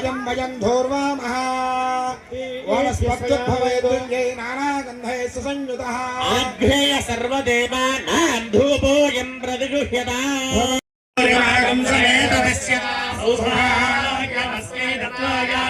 Wiley ోర్వదం ధోర్వయం వయం ధోర్వామః వనస్పత్యుద్భవేదుర్యై నానాగంధై సుసంయుత ఆగ్నేయ సర్వదేవానాం ధూపోయం ప్రతిగృహ్యత భగవన్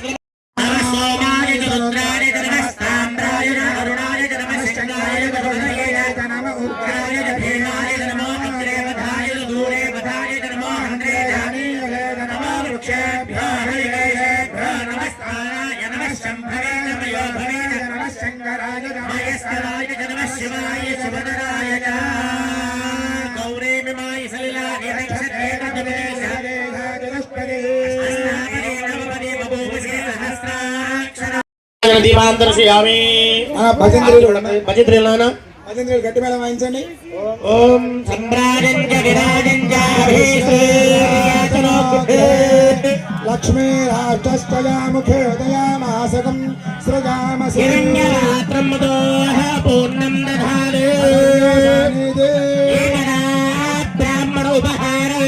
నమః శంకరాయ మయస్కరాయ చ నమః శివాయ శివధరాయ చ గౌరీ మిమాయ సలిలాయ నక్షత్రే తదుపదేశ దీపాంతర్శయామి మన భజంత్రులు భజత్రిలానా భజంత్రులు గట్టి మేళం వాయించండి. ఓం సంభ్రాజంజ విరాజంజ లక్ష్మీ రాష్ట్రస్తయా ముఖే ఉదయామాసకం సృజామసి. హిరణ్యరాత్రం మదోహ పూర్ణం దధారే ఏకదా బ్రాహ్మణ ఉపహారే